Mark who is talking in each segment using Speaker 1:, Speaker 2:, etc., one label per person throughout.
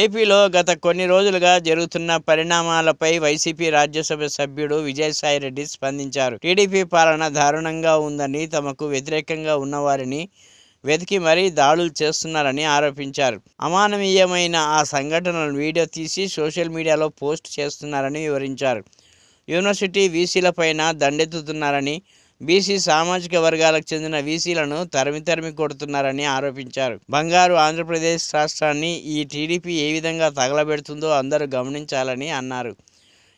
Speaker 1: ఏపీలో గత కొన్ని రోజులుగా జరుగుతున్న పరిణామాలపై వైసీపీ రాజ్యసభ సభ్యుడు విజయసాయిరెడ్డి స్పందించారు. టీడీపీ పాలన దారుణంగా ఉందని తమకు వ్యతిరేకంగా ఉన్నవారిని వెతికి మరీ దాడులు చేస్తున్నారని ఆరోపించారు. అమానవీయమైన ఆ సంఘటనలను వీడియో తీసి సోషల్ మీడియాలో పోస్ట్ చేస్తున్నారని వివరించారు. యూనివర్సిటీ వీసీలపైన దండెత్తుతున్నారని బీసీ సామాజిక వర్గాలకు చెందిన వీసీలను తరిమి తరిమి కొడుతున్నారని ఆరోపించారు. బంగారు ఆంధ్రప్రదేశ్ రాష్ట్రాన్ని ఈ టీడీపీ ఏ విధంగా తగలబెడుతుందో అందరూ గమనించాలని అన్నారు.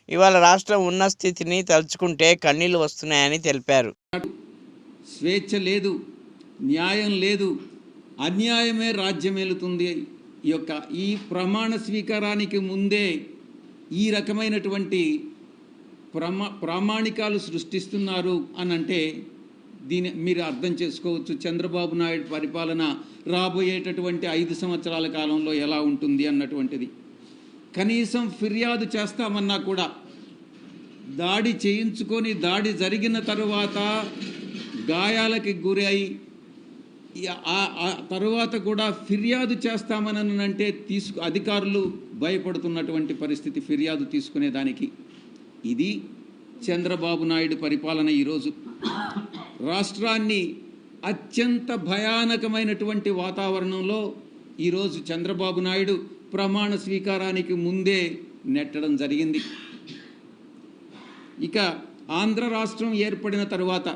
Speaker 1: ఇవాళ రాష్ట్రం ఉన్న స్థితిని తలుచుకుంటే కన్నీళ్ళు వస్తున్నాయని తెలిపారు.
Speaker 2: స్వేచ్ఛ లేదు న్యాయం లేదు అన్యాయమే రాజ్యమేలుతుంది ఈ యొక్క ఈ ప్రమాణ స్వీకారానికి ముందే ఈ రకమైనటువంటి ప్రమా ప్రామాణికాలు సృష్టిస్తున్నారు అని అంటే దీని మీరు అర్థం చేసుకోవచ్చు. చంద్రబాబు నాయుడు పరిపాలన రాబోయేటటువంటి ఐదు సంవత్సరాల కాలంలో ఎలా ఉంటుంది అన్నటువంటిది. కనీసం ఫిర్యాదు చేస్తామన్నా కూడా దాడి చేయించుకొని దాడి జరిగిన తరువాత గాయాలకి గురై ఆ తరువాత కూడా ఫిర్యాదు చేస్తామని అంటే తీసుకు అధికారులు భయపడుతున్నటువంటి పరిస్థితి ఫిర్యాదు తీసుకునేదానికి. ఇది చంద్రబాబు నాయుడు పరిపాలన ఈరోజు. రాష్ట్రాన్ని అత్యంత భయానకమైనటువంటి వాతావరణంలో ఈరోజు చంద్రబాబు నాయుడు ప్రమాణ స్వీకారానికి ముందే నెట్టడం జరిగింది. ఇక ఆంధ్ర రాష్ట్రం ఏర్పడిన తరువాత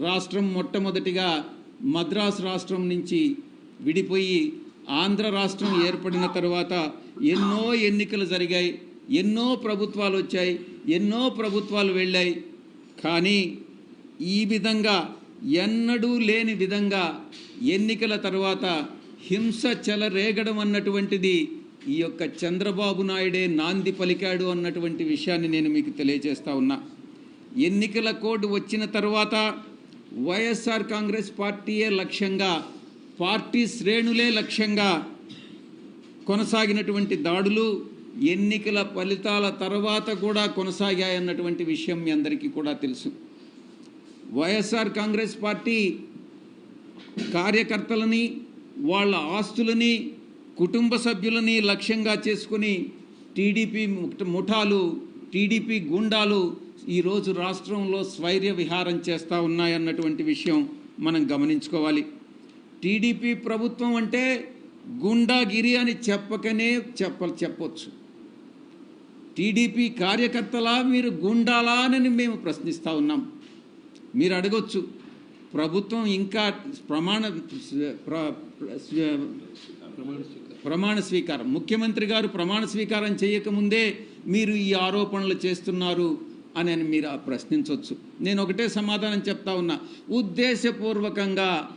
Speaker 2: రాష్ట్రం మొట్టమొదటిగా మద్రాసు రాష్ట్రం నుంచి విడిపోయి ఆంధ్ర రాష్ట్రం ఏర్పడిన తర్వాత ఎన్నో ఎన్నికలు జరిగాయి. ఎన్నో ప్రభుత్వాలు వచ్చాయి ఎన్నో ప్రభుత్వాలు వెళ్ళాయి. కానీ ఈ విధంగా ఎన్నడూ లేని విధంగా ఎన్నికల తర్వాత హింస చెలరేగడం అన్నటువంటిది ఈ యొక్క చంద్రబాబు నాయుడే నాంది పలికాడు అన్నటువంటి విషయాన్ని నేను మీకు తెలియజేస్తా ఉన్నా. ఎన్నికల కోడ్ వచ్చిన తర్వాత వైఎస్ఆర్ కాంగ్రెస్ పార్టీయే లక్ష్యంగా పార్టీ శ్రేణులే లక్ష్యంగా కొనసాగినటువంటి దాడులు ఎన్నికల ఫలితాల తర్వాత కూడా కొనసాగాయన్నటువంటి విషయం మీ అందరికీ కూడా తెలుసు. వైఎస్ఆర్ కాంగ్రెస్ పార్టీ కార్యకర్తలని వాళ్ళ ఆస్తులని కుటుంబ సభ్యులని లక్ష్యంగా చేసుకుని టీడీపీ ముఠ- ముఠాలు టీడీపీ గుండాలు ఈరోజు రాష్ట్రంలో స్వైర్య విహారం చేస్తూ ఉన్నాయన్నటువంటి విషయం మనం గమనించుకోవాలి. టీడీపీ ప్రభుత్వం అంటే గుండాగిరి అని చెప్పకనే చెప్ప చెప్పొచ్చు. టీడీపీ కార్యకర్తలా మీరు గుండాలా అని మేము ప్రశ్నిస్తూ ఉన్నాం. మీరు అడగొచ్చు. ప్రభుత్వం ఇంకా ప్రమాణ ప్రమాణ స్వీకారం. ముఖ్యమంత్రి గారు ప్రమాణ స్వీకారం చేయకముందే మీరు ఈ ఆరోపణలు చేస్తున్నారు అని అని మీరు ప్రశ్నించవచ్చు నేను ఒకటే సమాధానం చెప్తా ఉన్నా. ఉద్దేశపూర్వకంగా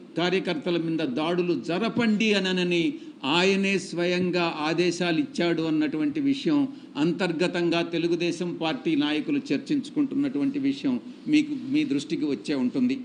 Speaker 2: కార్యకర్తల మీద దాడులు జరపండి అనని ఆయనే స్వయంగా ఆదేశాలు ఇచ్చాడు అన్నటువంటి విషయం అంతర్గతంగా తెలుగుదేశం పార్టీ నాయకులు చర్చించుకుంటున్నటువంటి విషయం మీకు మీ దృష్టికి వచ్చే ఉంటుంది.